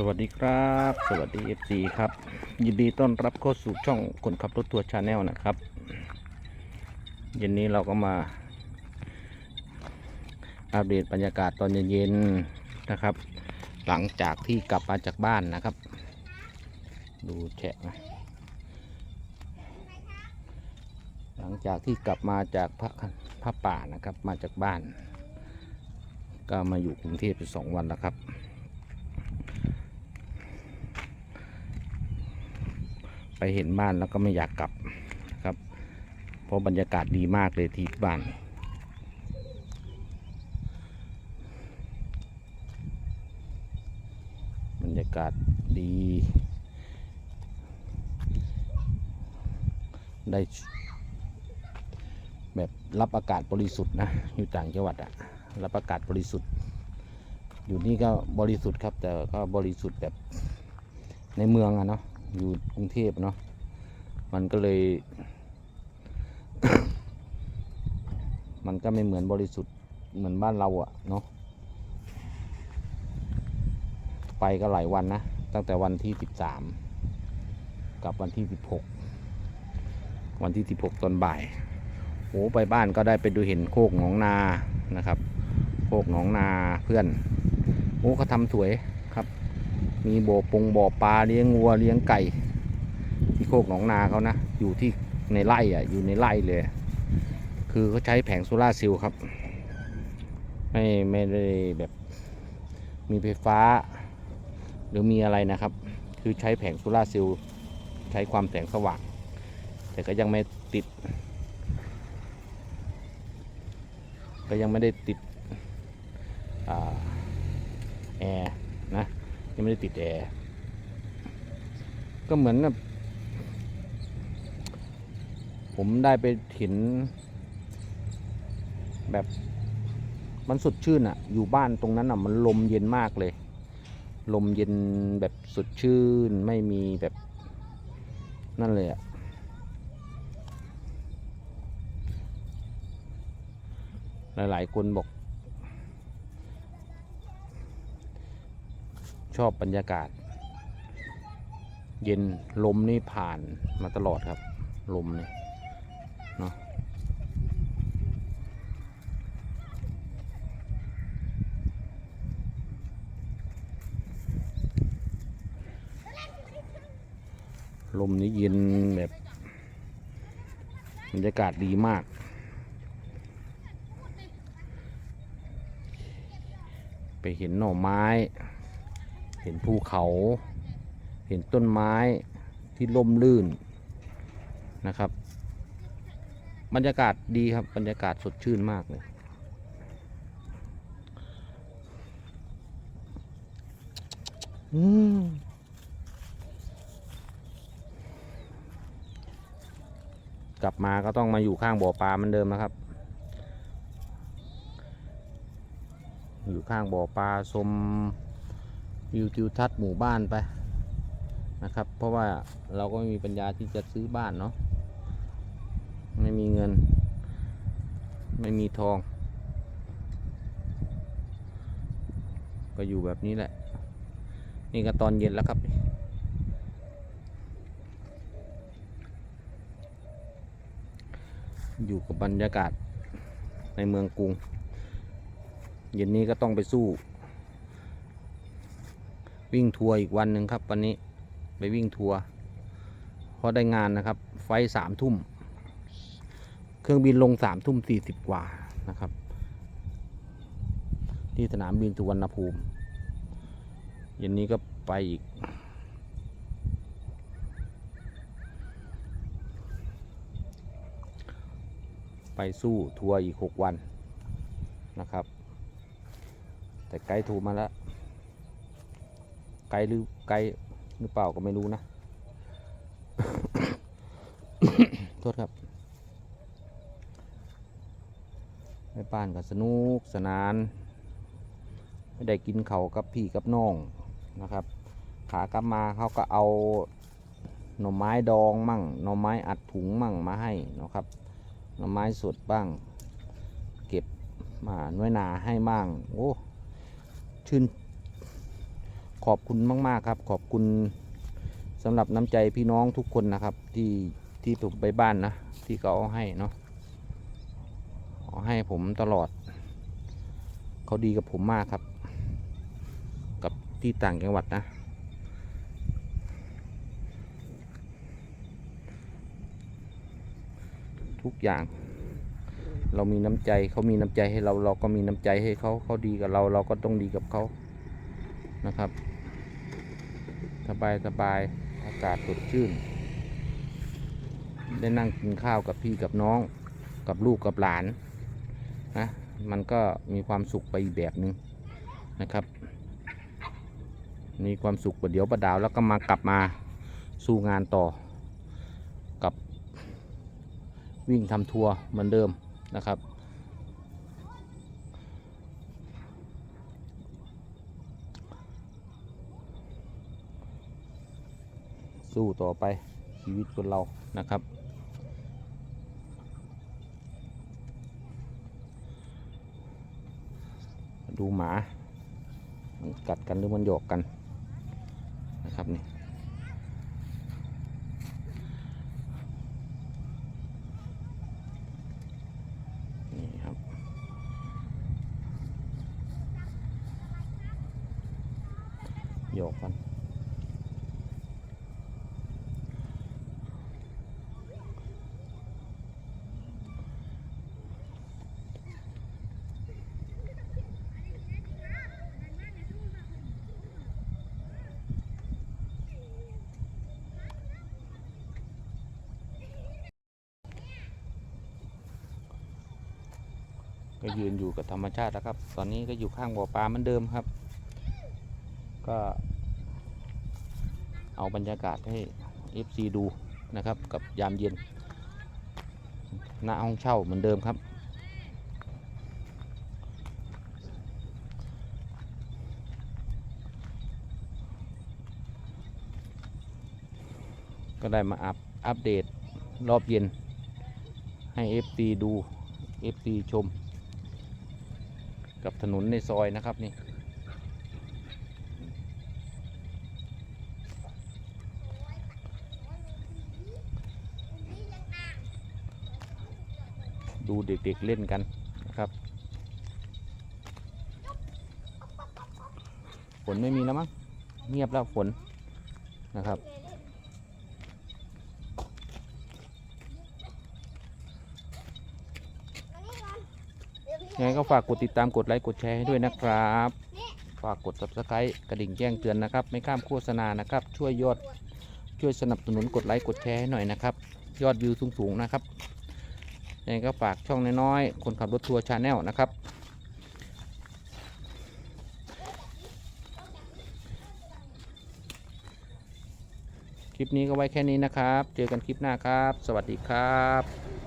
สวัสดีครับ สวัสดี FC ครับ ยินดีต้อนรับเข้าสู่ช่องคนขับรถทัวร์ชาแนลนะครับเย็นนี้เราก็มาอัปเดตบรรยากาศตอนเย็นๆนะครับ หลังจากที่กลับมาจากบ้านนะครับ ดูแฉะนะหลังจากที่กลับมาจากพระพระป่านะครับมาจากบ้าน ก็มาอยู่กรุงเทพไปสองวันแล้วครับ ไปเห็นบ้านแล้วก็ไม่อยากกลับครับ เพราะบรรยากาศดีมากเลยที่บ้านบรรยากาศดี ได้แบบรับอากาศบริสุทธิ์นะ อยู่ต่างจังหวัดอะรับอากาศบริสุทธิ์ อยู่นี่ก็บริสุทธิ์ครับ แต่ก็บริสุทธิ์แบบในเมืองอะเนาะ อยู่กรุงเทพเนาะมันก็เลย มันก็ไม่เหมือนบริสุทธิ์เหมือนบ้านเราอะเนาะไปก็หลายวันนะ ตั้งแต่วันที่13กับวันที่16วันที่16ตอนบ่ายโอ้ไปบ้านก็ได้ไปดูเห็นโคกหนองนานะครับ โคกหนองนาเพื่อน โอ้เขาทำสวย มีบ่อปงบ่อปลาเลี้ยงวัวเลี้ยงไก่ ที่โคกหนองนาเขานะ อยู่ที่ในไร่อะ อยู่ในไร่เลย คือเขาใช้แผงโซลาร์เซลล์ครับ ไม่ไม่ได้แบบมีไฟฟ้า หรือมีอะไรนะครับ คือใช้แผงโซลาร์เซลล์ใช้ความแสงสว่าง แต่ก็ยังไม่ติด ก็ยังไม่ได้ติดอแอร์ ยังไม่ได้ติดแอร์ก็เหมือนกับผมได้ไปเห็นแบบมันสดชื่นอะอยู่บ้านตรงนั้นอะมันลมเย็นมากเลย ลมเย็นแบบสดชื่นไม่มีแบบนั่นเลยอะหลาย ๆ คนบอก ชอบบรรยากาศ เย็นลมนี่ผ่านมาตลอดครับลมนี่เนาะลมนี้เย็นแบบบรรยากาศดีมาก ไปเห็นหน่อไม้ เห็นภูเขา เห็นต้นไม้ที่ร่มรื่นนะครับ บรรยากาศดีครับบรรยากาศสดชื่นมากเลย อืมกลับมาก็ต้องมาอยู่ข้างบ่อปลาเหมือนเดิมนะครับ อยู่ข้างบ่อปลาชม วิวทิวทัศน์หมู่บ้านไปนะครับ เพราะว่าเราก็ไม่มีปัญญาที่จะซื้อบ้านเนาะไม่มีเงิน ไม่มีทอง ก็อยู่แบบนี้แหละ นี่ก็ตอนเย็นแล้วครับ อยู่กับบรรยากาศในเมืองกรุง เย็นนี้ก็ต้องไปสู้ วิ่งทัวร์อีกวันหนึ่งครับ วันนี้ไปวิ่งทัวร์เพราะได้งานนะครับ ไฟสามทุ่ม เครื่องบินลงสามทุ่มสี่สิบกว่านะครับ ที่สนามบินสุวรรณภูมิเย็นนี้ก็ไปอีก ไปสู้ทัวร์อีกหกวันนะครับ แต่ไกด์ทรมาแล้ว ไกด์หรือไกด์หรือเปล่าก็ไม่รู้นะ โทษครับไปบ้านก็สนุกสนาน ไม่ได้กินเขากับพี่กับน้องนะครับ ขากลับมาเขาก็เอาหน่อไม้ดองมั่ง หน่อไม้อัดถุงมั่งมาให้นะครับ หน่อไม้สดบ้าง เก็บมาน้อยหนาให้มั่ง โอ้ ชื่น ขอบคุณมาก ๆ ครับ ขอบคุณสำหรับน้ำใจพี่น้องทุกคนนะครับ ที่ที่ผมไปบ้านนะ ที่เขาเอาให้เนาะเอาให้ผมตลอด เขาดีกับผมมากครับ กับที่ต่างจังหวัดนะทุกอย่าง เรามีน้ำใจเขามีน้ำใจให้เราเราก็มีน้ำใจให้เขาเขาดีกับเรา เราก็ต้องดีกับเขานะครับ สบายสบายอากาศสดชื่น ได้นั่งกินข้าวกับพี่กับน้องกับลูกกับหลานนะมันก็มีความสุขไปอีกแบบหนึ่งนะครับ มีความสุขประเดี๋ยวประดาวแล้วก็มากลับมาสู้งานต่อ กับวิ่งทำทัวร์เหมือนเดิมนะครับ สู้ต่อไปชีวิตคนเรานะครับ ดูหมามันกัดกันหรือมันหยอกกันนะครับนี่นี่ครับหยอกกัน ก็ยืนอยู่กับธรรมชาติแล้วครับ ตอนนี้ก็อยู่ข้างบ่อปลาเหมือนเดิมครับ ก็ เอาบรรยากาศให้ FC ดูนะครับ กับยามเย็น หน้าห้องเช่าเหมือนเดิมครับ ก็ได้มาอัปอัปเดตรอบเย็นให้ FT ดู FT ชม กับถนนในซอยนะครับนี่ ดูเด็กๆเล่นกันนะครับฝนไม่มีแล้วมั้งเงียบแล้วฝนนะครับ ยังไงก็ฝากกดติดตามกดไลค์กดแชร์ให้ด้วยนะครับ ฝากกด subscribe กระดิ่งแจ้งเตือนนะครับ ไม่ข้ามโฆษณานะครับ ช่วยยอดช่วยสนับสนุนกดไลค์กดแชร์ให้หน่อยนะครับ ยอดวิวสูงๆนะครับยังไงก็ฝากช่องน้อยๆคนขับรถทัวร์ชาแนลนะครับคลิปนี้ก็ไว้แค่นี้นะครับ เจอกันคลิปหน้าครับ สวัสดีครับ